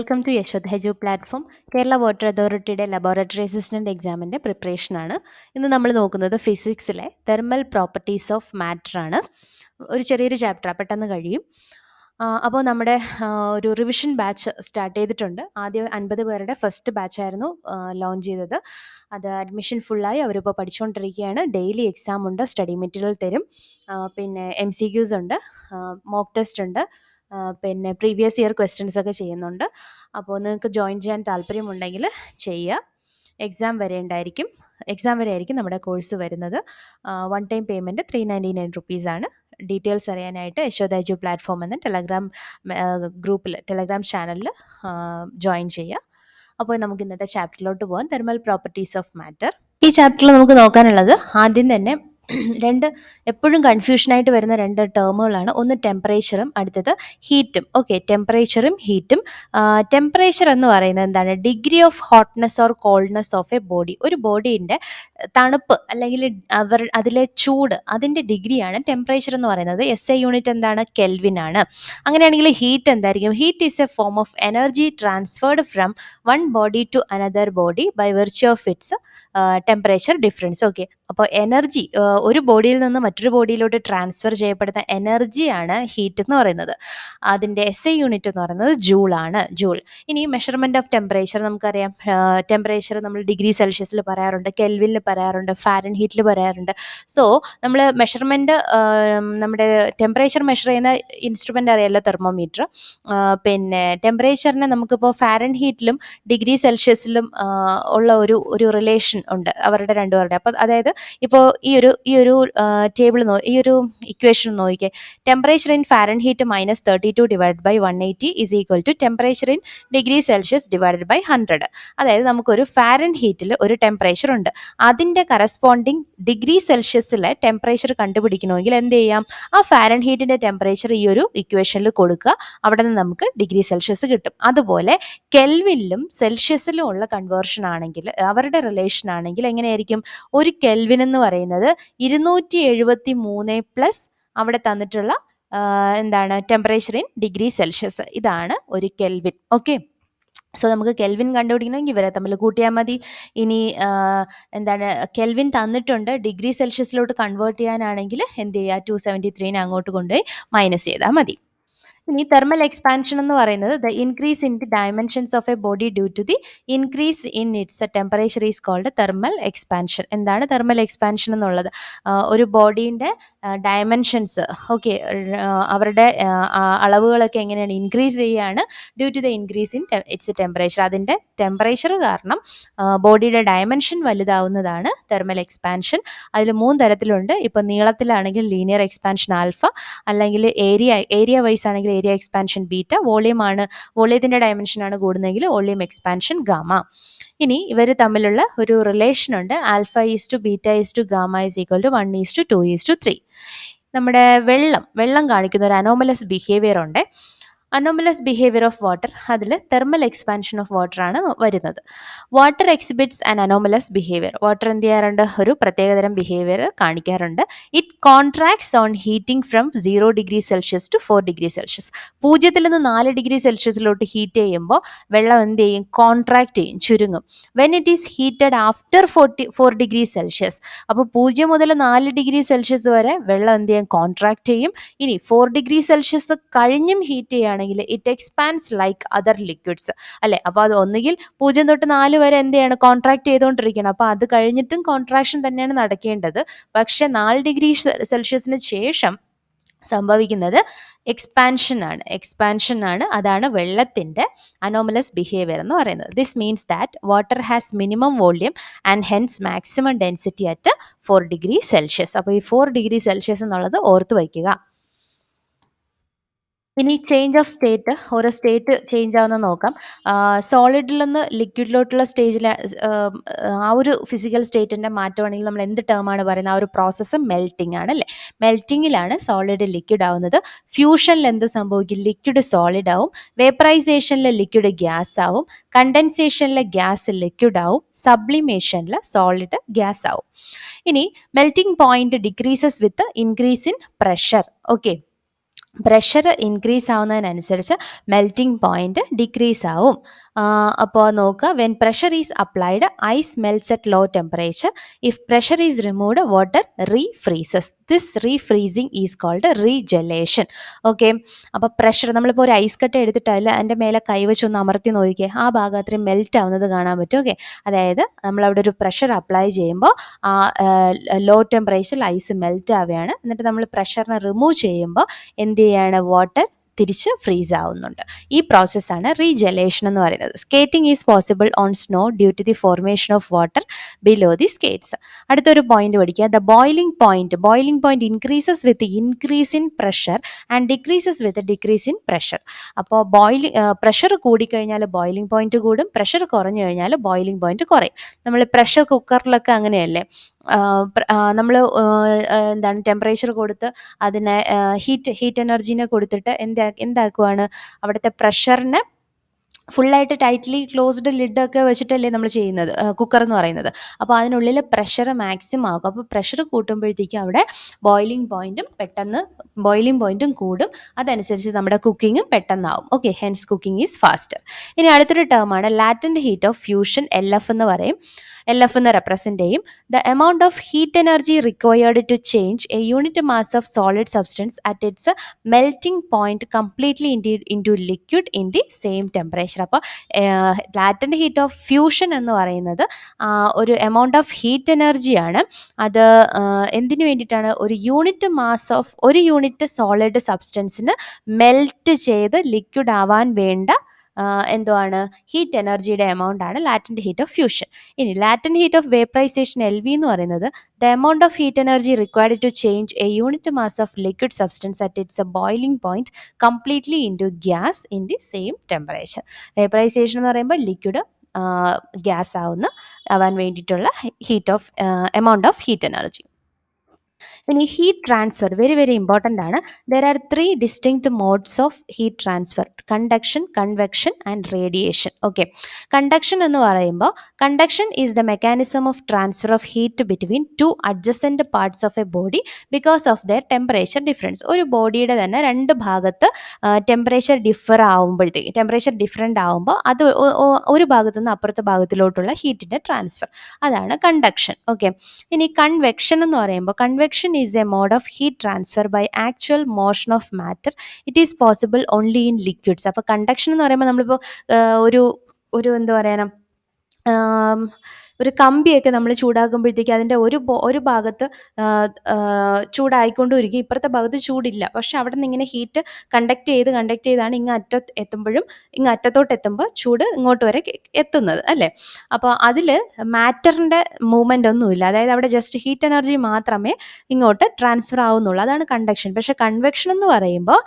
Welcome to യശോദ് ഹെജു platform Kerala water അതോറിറ്റിയുടെ ലബോറട്ടറി അസിസ്റ്റന്റ് എക്സാമിന്റെ പ്രിപ്പറേഷനാണ് ഇന്ന് നമ്മൾ നോക്കുന്നത് ഫിസിക്സിലെ തെർമൽ പ്രോപ്പർട്ടീസ് ഓഫ് മാറ്റർ ആണ്. ഒരു ചെറിയൊരു ചാപ്റ്റർ പെട്ടെന്ന് കഴിയും. അപ്പോൾ നമ്മുടെ ഒരു റിവിഷൻ ബാച്ച് സ്റ്റാർട്ട് ചെയ്തിട്ടുണ്ട്. ആദ്യം അൻപത് പേരുടെ ഫസ്റ്റ് ബാച്ചായിരുന്നു ലോഞ്ച് ചെയ്തത്. അത് അഡ്മിഷൻ ഫുള്ളായി അവരിപ്പോൾ പഠിച്ചുകൊണ്ടിരിക്കുകയാണ്. ഡെയിലി എക്സാം ഉണ്ട് സ്റ്റഡി മെറ്റീരിയൽ തരും. പിന്നെ എം സി ക്യൂസ് ഉണ്ട് മോക്ക് ടെസ്റ്റ് ഉണ്ട് പിന്നെ പ്രീവിയസ് ഇയർ ക്വസ്റ്റ്യൻസ് ഒക്കെ ചെയ്യുന്നുണ്ട്. അപ്പോൾ നിങ്ങൾക്ക് ജോയിൻ ചെയ്യാൻ താല്പര്യമുണ്ടെങ്കിൽ ചെയ്യുക എക്സാം വരെ ഉണ്ടായിരിക്കും. എക്സാം വരെ ആയിരിക്കും നമ്മുടെ കോഴ്സ് വരുന്നത്. One time payment three ninety nine റുപ്പീസാണ് ഡീറ്റെയിൽസ് അറിയാനായിട്ട് യശോദാജു പ്ലാറ്റ്ഫോം എന്ന ടെലഗ്രാം ഗ്രൂപ്പിൽ ടെലഗ്രാം ചാനലിൽ ജോയിൻ ചെയ്യുക അപ്പോൾ നമുക്ക് ഇന്നത്തെ ചാപ്റ്ററിലോട്ട് പോകാം തെർമൽ പ്രോപ്പർട്ടീസ് ഓഫ് മാറ്റർ ഈ ചാപ്റ്ററിൽ നമുക്ക് നോക്കാനുള്ളത് ആദ്യം തന്നെ രണ്ട് എപ്പോഴും കൺഫ്യൂഷനായിട്ട് വരുന്ന രണ്ട് ടേമുകളാണ് ഒന്ന് ടെമ്പറേച്ചറും അടുത്തത് ഹീറ്റും ഓക്കെ ടെമ്പറേച്ചറും ഹീറ്റും ടെമ്പറേച്ചർ എന്ന് പറയുന്നത് എന്താണ്? Degree of hotness or coldness of a body ഒരു ബോഡീന്റെ തണുപ്പ് അല്ലെങ്കിൽ അവർ അതിലെ ചൂട് അതിന്റെ ഡിഗ്രിയാണ് ടെമ്പറേച്ചർ എന്ന് പറയുന്നത്. എസ് എ യൂണിറ്റ് എന്താണ്? കെൽവിൻ ആണ്. അങ്ങനെയാണെങ്കിൽ ഹീറ്റ് എന്തായിരിക്കും? Heat is a form of energy transferred from one body to another body by virtue of its temperature difference okay അപ്പോൾ എനർജി ഒരു ബോഡിയിൽ നിന്ന് മറ്റൊരു ബോഡിയിലോട്ട് ട്രാൻസ്ഫർ ചെയ്യപ്പെടുന്ന എനർജിയാണ് ഹീറ്റ് എന്ന് പറയുന്നത്. അതിന്റെ എസ് ഐ യൂണിറ്റ് എന്ന് പറയുന്നത് ജൂൾ ആണ്. ജൂൾ. ഇനി മെഷർമെന്റ് ഓഫ് ടെമ്പറേച്ചർ നമുക്കറിയാം. ടെമ്പറേച്ചർ നമ്മൾ ഡിഗ്രി സെൽഷ്യസിൽ പറയാറുണ്ട്. കെൽവിനിൽ പറയാറുണ്ട് ഫാരൻ ഹീറ്റിൽ പറയാറുണ്ട് സോ നമ്മൾ മെഷർമെന്റ് നമ്മുടെ ടെമ്പറേച്ചർ മെഷർ ചെയ്യുന്ന ഇൻസ്ട്രുമെന്റ് അറിയാമല്ലോ തെർമോമീറ്റർ പിന്നെ ടെമ്പറേച്ചറിനെ നമുക്കിപ്പോൾ ഫാരൻ ഹീറ്റിലും ഡിഗ്രി സെൽഷ്യസിലും ഉള്ള ഒരു ഒരു റിലേഷൻ ഉണ്ട് അവരുടെ രണ്ടുപേരുടെ അപ്പോൾ അതായത് ഇപ്പോൾ ഈ ഒരു ഈ ഒരു ടേബിൾ നോ ഈ ഒരു ഇക്വേഷൻ നോക്കിക്കേ. Temperature in Fahrenheit minus thirty two divide by one eighty is equal to temperature in degree Celsius divided by hundred അതായത് നമുക്കൊരു ഫാരൻ ഹീറ്റിൽ ഒരു ടെമ്പറേച്ചർ ഉണ്ട്. അതിന്റെ കറസ്പോണ്ടിങ് ഡിഗ്രി സെൽഷ്യസിലെ ടെമ്പറേച്ചർ കണ്ടുപിടിക്കണമെങ്കിൽ എന്ത് ചെയ്യാം? ആ ഫാരൻ ഹീറ്റിന്റെ ടെമ്പറേച്ചർ ഈ ഒരു ഇക്വേഷനിൽ കൊടുക്കുക. അവിടെ നിന്ന് നമുക്ക് ഡിഗ്രി സെൽഷ്യസ് കിട്ടും. അതുപോലെ കെൽവിനിലും സെൽഷ്യസിലും ഉള്ള കൺവേർഷൻ ആണെങ്കിൽ അവരുടെ റിലേഷൻ ആണെങ്കിൽ എങ്ങനെയായിരിക്കും? ഒരു കെൽവിൻ എന്ന് പറയുന്നത് ഇരുന്നൂറ്റി എഴുപത്തി മൂന്ന് പ്ലസ് അവിടെ തന്നിട്ടുള്ള എന്താണ് ടെമ്പറേച്ചർ ഇൻ ഡിഗ്രി സെൽഷ്യസ് ഇതാണ് ഒരു കെൽവിൻ ഓക്കെ സോ നമുക്ക് കെൽവിൻ കണ്ടുപിടിക്കണമെങ്കിൽ ഇവരെ തമ്മിൽ കൂട്ടിയാൽ മതി. ഇനി എന്താണ് കെൽവിൻ തന്നിട്ടുണ്ട്. ഡിഗ്രി സെൽഷ്യസിലോട്ട് കൺവേർട്ട് ചെയ്യാനാണെങ്കിൽ എന്ത് ചെയ്യുക? ടു സെവന്റി ത്രീനെ അങ്ങോട്ട് കൊണ്ടുപോയി മൈനസ് ചെയ്താൽ മതി. ഇനി തെർമൽ എക്സ്പാൻഷൻ എന്ന് പറയുന്നത് the increase in the dimensions of a body due to the increase in its temperature is called thermal expansion എന്താണ് തെർമൽ എക്സ്പാൻഷൻ എന്നുള്ളത്? ഒരു ബോഡീന്റെ ഡയമെൻഷൻസ് ഓക്കെ അവരുടെ അളവുകളൊക്കെ എങ്ങനെയാണ് ഇൻക്രീസ് ചെയ്യുകയാണ് due to the increase in its temperature അതിന്റെ temperature കാരണം ബോഡിയുടെ dimension വലുതാവുന്നതാണ് thermal expansion അതിൽ മൂന്ന് തരത്തിലുണ്ട്. ഇപ്പോൾ നീളത്തിലാണെങ്കിൽ ലീനിയർ എക്സ്പാൻഷൻ ആൽഫ അല്ലെങ്കിൽ ഏരിയ ഏരിയ വൈസ് ആണെങ്കിൽ ഏരിയ എക്സ്പാൻഷൻ ബീറ്റ വോളിയം ആണ് വോളിയത്തിന്റെ ഡയമെൻഷൻ ആണ് കൂടുന്നതെങ്കിൽ വോളിയം എക്സ്പാൻഷൻ ഗാമ ഇനി ഇവർ തമ്മിലുള്ള ഒരു റിലേഷൻ ഉണ്ട്. Alpha is to beta is to gamma is equal to one is to two is to three നമ്മുടെ വെള്ളം വെള്ളം കാണിക്കുന്ന ഒരു അനോമലസ് ബിഹേവിയർ ഉണ്ട്. അനോമലസ് ബിഹേവിയർ ഓഫ് വാട്ടർ അതിൽ തെർമൽ എക്സ്പാൻഷൻ ഓഫ് വാട്ടർ ആണ് വരുന്നത്. Water exhibits and anomalous behaviour water എന്ത് ചെയ്യാറുണ്ട്? ഒരു പ്രത്യേകതരം ബിഹേവിയർ കാണിക്കാറുണ്ട്. It contracts on heating from zero degree Celsius to four degree Celsius പൂജ്യത്തിൽ നിന്ന് നാല് ഡിഗ്രി സെൽഷ്യസിലോട്ട് ഹീറ്റ് ചെയ്യുമ്പോൾ വെള്ളം എന്ത് ചെയ്യും? കോൺട്രാക്ട് ചെയ്യും ചുരുങ്ങും. When it is heated after forty four degree Celsius അപ്പോൾ പൂജ്യം മുതൽ നാല് ഡിഗ്രി സെൽഷ്യസ് വരെ വെള്ളം എന്ത് ചെയ്യും? കോൺട്രാക്ട് ചെയ്യും. ഇനി ഫോർ ഡിഗ്രി സെൽഷ്യസ് കഴിഞ്ഞും ഹീറ്റ് ചെയ്യുകയാണെങ്കിൽ it expands like other liquids അല്ലേ? അപ്പോൾ അത് ഒന്നുകിൽ പൂജ്യം തൊട്ട് നാല് വരെ എന്ത് ചെയ്യണം കോൺട്രാക്ട് ചെയ്തുകൊണ്ടിരിക്കണം അപ്പോൾ അത് കഴിഞ്ഞിട്ടും കോൺട്രാക്ഷൻ തന്നെയാണ് നടക്കേണ്ടത്. പക്ഷെ നാല് ഡിഗ്രി സെൽഷ്യസിന് ശേഷം സംഭവിക്കുന്നത് എക്സ്പാൻഷൻ ആണ്. അതാണ് വെള്ളത്തിന്റെ അനോമലസ് ബിഹേവിയർ എന്ന് പറയുന്നത്. This means that water has minimum volume and hence maximum density at four degree Celsius അപ്പോൾ ഈ ഫോർ ഡിഗ്രി സെൽഷ്യസ് എന്നുള്ളത് ഓർത്ത് വയ്ക്കുക. ഇനി ചേഞ്ച് ഓഫ് സ്റ്റേറ്റ് ഓരോ സ്റ്റേറ്റ് ചേഞ്ച് ആവുന്ന നോക്കാം. സോളിഡിൽ നിന്ന് ലിക്വിഡിലോട്ടുള്ള സ്റ്റേജിൽ ആ ഒരു ഫിസിക്കൽ സ്റ്റേറ്റിന്റെ മാറ്റമാണെങ്കിൽ നമ്മൾ എന്ത് ടേമാണ് പറയുന്നത്? ആ ഒരു പ്രോസസ്സ് മെൽറ്റിംഗ് ആണ് അല്ലേ? മെൽറ്റിങ്ങിലാണ് സോളിഡ് ലിക്വിഡ് ആവുന്നത്. ഫ്യൂഷനിൽ എന്ത് സംഭവിക്കും? ലിക്വിഡ് സോളിഡ് ആവും. വേപ്പറൈസേഷനിൽ ലിക്വിഡ് ഗ്യാസ് ആവും. കണ്ടൻസേഷനിൽ ഗ്യാസ് ലിക്വിഡ് ആവും. സബ്ലിമേഷനിൽ സോളിഡ് ഗ്യാസ് ആവും. ഇനി melting point decreases with increase in pressure okay pressure increase ആവുന്നതിനനുസരിച്ച് melting point decrease ആവും. അപ്പോൾ നോക്കുക when pressure is applied ice melts at low temperature if pressure is removed water refreezes this refreezing is called regelation okay അപ്പോൾ pressure നമ്മളിപ്പോൾ ഒരു ice കട്ട എടുത്തിട്ട് അതിൽ അതിന്റെ മേലെ കൈവച്ച് ഒന്ന് അമർത്തി നോക്കിയേ ആ ഭാഗം അത്രയും മെൽറ്റ് ആവുന്നത് കാണാൻ പറ്റും. ഓക്കെ അതായത് നമ്മളവിടെ ഒരു പ്രഷർ അപ്ലൈ ചെയ്യുമ്പോൾ ആ ലോ ടെമ്പറേച്ചറിൽ ഐസ് മെൽറ്റ് ആവുകയാണ്. എന്നിട്ട് നമ്മൾ പ്രഷറിനെ റിമൂവ് ചെയ്യുമ്പോൾ എന്ത് ചെയ്യാണ് വാട്ടർ തിരിച്ച് ഫ്രീസ് ആവുന്നുണ്ട്. ഈ പ്രോസസ്സാണ് റീജലേഷൻ എന്ന് പറയുന്നത്. Skating is possible on snow due to the formation of water below the skates അടുത്തൊരു പോയിന്റ് പഠിക്കുക. The boiling point boiling point increases with increase in pressure and decreases with decrease in pressure അപ്പോൾ boiling pressure കൂടിക്കഴിഞ്ഞാൽ boiling point കൂടും. Pressure കുറഞ്ഞു കഴിഞ്ഞാൽ boiling point കുറയും. നമ്മൾ pressure കുക്കറിലൊക്കെ അങ്ങനെയല്ലേ? നമ്മൾ എന്താണ് ടെമ്പറേച്ചർ കൊടുത്ത് അതിനെ ഹീറ്റ് ഹീറ്റ് എനർജീനെ കൊടുത്തിട്ട് എന്താ എന്താക്കുവാണ്? അവിടുത്തെ പ്രഷറിനെ ഫുള്ളായിട്ട് ടൈറ്റ്ലി ക്ലോസ്ഡ് ലിഡൊക്കെ വെച്ചിട്ടല്ലേ നമ്മൾ ചെയ്യുന്നത് കുക്കർ എന്ന് പറയുന്നത്. അപ്പോൾ അതിനുള്ളിൽ പ്രഷർ മാക്സിമം ആകും അപ്പോൾ പ്രഷർ കൂട്ടുമ്പോഴത്തേക്കും അവിടെ ബോയിലിംഗ് പോയിന്റും പെട്ടെന്ന് ബോയിലിംഗ് പോയിന്റും കൂടും. അതനുസരിച്ച് നമ്മുടെ കുക്കിങ്ങും പെട്ടെന്നാവും. Okay hence cooking is faster ഇനി അടുത്തൊരു ടേമാണ് latent heat of fusion L F എന്ന് പറയും. എൽ എഫ് എന്ന് റെപ്രസെന്റ് ചെയ്യും. The amount of heat energy required to change a unit mass of solid substance at its melting point completely into liquid in the same temperature അപ്പോൾ latent heat of fusion എന്ന് പറയുന്നത് ഒരു amount of heat എനർജിയാണ് അത് എന്തിനു വേണ്ടിയിട്ടാണ്? ഒരു unit mass of ഒരു യൂണിറ്റ് സോളിഡ് സബ്സ്റ്റൻസിന് മെൽറ്റ് ചെയ്ത് ലിക്വിഡ് ആവാൻ വേണ്ട എന്തുവാണ്? ഹീറ്റ് എനർജിയുടെ എമൗണ്ട് ആണ് ലാറ്റന്റ് ഹീറ്റ് ഓഫ് ഫ്യൂഷൻ ഇനി latent heat of vaporisation L V എന്ന് പറയുന്നത് the amount of heat energy required to change a unit mass of liquid substance at its a boiling point completely into gas in the same temperature vaporisation എന്ന് പറയുമ്പോൾ liquid gas ആവുന്ന ആവാൻ വേണ്ടിയിട്ടുള്ള heat of amount of heat energy ഇനി heat transfer very very important ആണ്. There are three distinct modes of heat transfer conduction convection and radiation okay conduction എന്ന് പറയുമ്പോൾ conduction is the mechanism of transfer of heat between two adjacent parts of a body because of their temperature difference ഒരു ബോഡിയുടെ തന്നെ രണ്ട് ഭാഗത്ത് temperature differ ആവുമ്പോഴത്തേക്ക് temperature different ആവുമ്പോൾ അത് ഒരു ഭാഗത്തു നിന്ന് അപ്പുറത്തെ ഭാഗത്തിലോട്ടുള്ള ഹീറ്റിന്റെ ട്രാൻസ്ഫർ അതാണ് കണ്ടക്ഷൻ ഓക്കെ ഇനി കൺവെക്ഷൻ എന്ന് പറയുമ്പോൾ convection is a mode of heat transfer by actual motion of matter it is possible only in liquids അപ്പോൾ കണ്ടക്ഷൻ എന്ന് പറയുമ്പോൾ നമ്മളിപ്പോൾ ഒരു ഒരു എന്താ പറയാനാ ഒരു കമ്പിയൊക്കെ നമ്മൾ ചൂടാക്കുമ്പോഴത്തേക്ക് അതിന്റെ ഒരു ഒരു ഭാഗത്ത് ചൂടായിക്കൊണ്ടിരിക്കും. ഇപ്പുറത്തെ ഭാഗത്ത് ചൂടില്ല. പക്ഷെ അവിടെ നിന്ന് ഇങ്ങനെ ഹീറ്റ് കണ്ടക്ട് ചെയ്ത് കണ്ടക്ട് ചെയ്താണ് ഇങ്ങ് അറ്റത്ത് എത്തുമ്പോഴും ഇങ്ങ് അറ്റത്തോട്ട് എത്തുമ്പോൾ ചൂട് ഇങ്ങോട്ട് വരെ എത്തുന്നത് അല്ലേ? അപ്പോൾ അതിൽ മാറ്ററിന്റെ മൂവ്മെന്റ് ഒന്നുമില്ല. അതായത് അവിടെ ജസ്റ്റ് ഹീറ്റ് എനർജി മാത്രമേ ഇങ്ങോട്ട് ട്രാൻസ്ഫർ ആവുന്നുള്ളൂ. അതാണ് കണ്ടക്ഷൻ പക്ഷേ കൺവെക്ഷൻ എന്ന് പറയുമ്പോൾ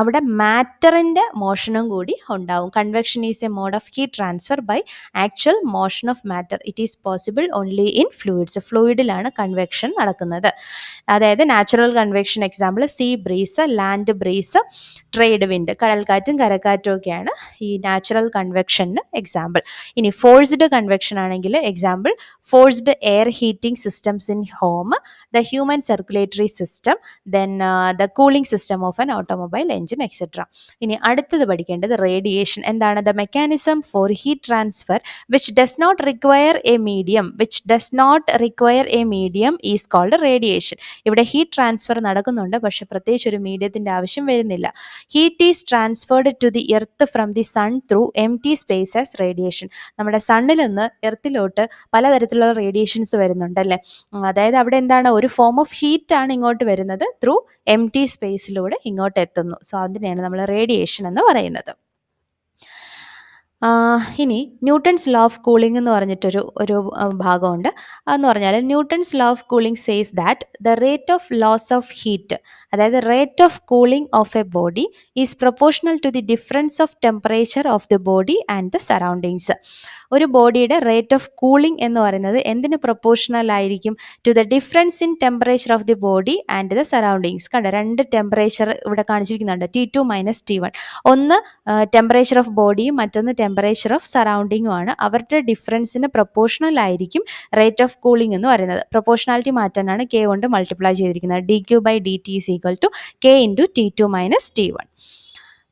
അവിടെ മാറ്ററിന്റെ മോഷണം കൂടി ഉണ്ടാവും. Convection is a mode of heat transfer by actual motion of matter it is possible only in fluids ഫ്ലൂയിഡിലാണ് convection നടക്കുന്നത്. അതായത് natural convection example sea breeze land breeze trade wind കടൽക്കാറ്റും കരക്കാറ്റും ഒക്കെയാണ് ഈ നാച്ചുറൽ കൺവെക്ഷന് എക്സാമ്പിൾ ഇനി ഫോഴ്സ്ഡ് കൺവെക്ഷൻ ആണെങ്കിൽ example forced air heating systems in home the human circulatory system then the cooling system of an automobile engine etcetera ഇനി അടുത്തത് പഠിക്കേണ്ടത് radiation എന്താണ്? The mechanism for heat transfer which does not require a medium which does not require a medium is called radiation ഇവിടെ heat transfer നടക്കുന്നുണ്ട് പക്ഷെ പ്രത്യേകിച്ച് ഒരു മീഡിയത്തിന്റെ ആവശ്യം വരുന്നില്ല. Heat is transferred to the earth from the sun through empty space as radiation നമ്മുടെ സണ്ണിൽ നിന്ന് എർത്തിലോട്ട് പലതരത്തിലുള്ള റേഡിയേഷൻസ് വരുന്നുണ്ടല്ലേ അതായത് അവിടെ എന്താണ്? ഒരു ഫോം ഓഫ് ഹീറ്റ് ആണ് ഇങ്ങോട്ട് വരുന്നത് ത്രൂ എം ടി സ്പേസിലൂടെ ഇങ്ങോട്ട് എത്തുന്നു സോ അതിനെയാണ് നമ്മൾ റേഡിയേഷൻ എന്ന് പറയുന്നത്. ഇനി ന്യൂട്ടൺസ് ലോ ഓഫ് കൂളിംഗ് എന്ന് പറഞ്ഞിട്ടൊരു ഒരു ഭാഗമുണ്ട്. അതെന്ന് പറഞ്ഞാൽ Newton's law of cooling says that the rate of loss of heat അതായത് rate of cooling of a body is proportional to the difference of temperature of the body and the surroundings. ഒരു ബോഡിയുടെ rate of cooling എന്ന് പറയുന്നത് എന്തിന് proportional ആയിരിക്കും? To the difference in temperature of the body and the surroundings. കണ്ട രണ്ട് temperature ഇവിടെ കാണിച്ചിരിക്കുന്നുണ്ട്. T two minus T one. ഒന്ന് ടെമ്പറേച്ചർ ഓഫ് ബോഡിയും മറ്റൊന്ന് ടെമ്പറേച്ചർ ഓഫ് സറൗണ്ടിങ്ങും ആണ്. അവരുടെ ഡിഫറൻസിന് പ്രൊപ്പോർഷണൽ ആയിരിക്കും റേറ്റ് ഓഫ് കൂളിംഗ് എന്ന് പറയുന്നത്. പ്രൊപ്പോർഷണാലിറ്റി മാറ്റാനാണ് കെ കൊണ്ട് മൾട്ടിപ്ലൈ ചെയ്തിരിക്കുന്നത്. D Q by d t is equal to K into T two minus T one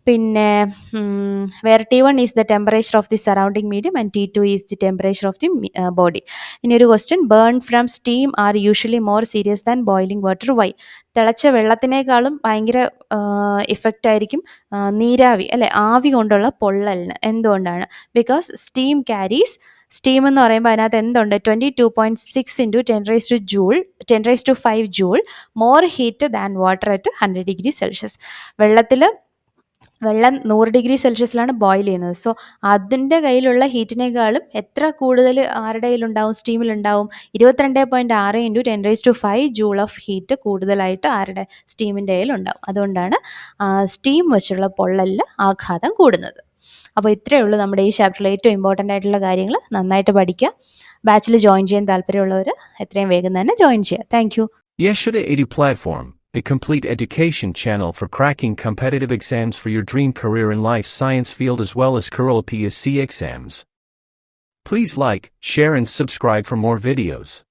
പിന്നെ where T one is the temperature of the surrounding medium and T two is the temperature of the body ഇനി ഒരു question burn from steam are usually more serious than boiling water why തിളച്ച വെള്ളത്തിനേക്കാളും ഭയങ്കര effect ആയിരിക്കും നീരാവി അല്ലെ? ആവി കൊണ്ടുള്ള പൊള്ളലിന്. എന്തുകൊണ്ടാണ്? ബിക്കോസ് സ്റ്റീം ക്യാരീസ് സ്റ്റീം എന്ന് പറയുമ്പോൾ അതിനകത്ത് എന്തുണ്ട്? Twenty two point six into ten raise to joule ten raise to five joule more heat than water at hundred degree Celsius വെള്ളത്തിൽ വെള്ളം നൂറ് ഡിഗ്രി സെൽഷ്യസിലാണ് ബോയിൽ ചെയ്യുന്നത്. സോ അതിന്റെ കയ്യിലുള്ള ഹീറ്റിനേക്കാളും എത്ര കൂടുതൽ ആരുടെ കയ്യിലുണ്ടാവും? സ്റ്റീമിലുണ്ടാവും. ഇരുപത്തിരണ്ട് പോയിന്റ് ആറ് into ten raise to five joule of heat കൂടുതലായിട്ട് ആരുടെ സ്റ്റീമിന്റെ കയ്യിലുണ്ടാവും. അതുകൊണ്ടാണ് സ്റ്റീം വെച്ചുള്ള പൊള്ളലിൽ ആഘാതം കൂടുന്നത്. അപ്പോൾ ഇത്രയേ ഉള്ളൂ നമ്മുടെ ഈ ചാപ്റ്ററിൽ ഏറ്റവും ഇമ്പോർട്ടന്റ് ആയിട്ടുള്ള കാര്യങ്ങൾ. നന്നായിട്ട് പഠിക്കുക. ബാച്ചിൽ ജോയിൻ ചെയ്യാൻ താല്പര്യമുള്ളവർ എത്രയും വേഗം തന്നെ ജോയിൻ ചെയ്യുക. Thank you Platform, a complete education channel for cracking competitive exams for your dream career in life science field as well as Kurola PSC exams. Please like, share and subscribe for more videos.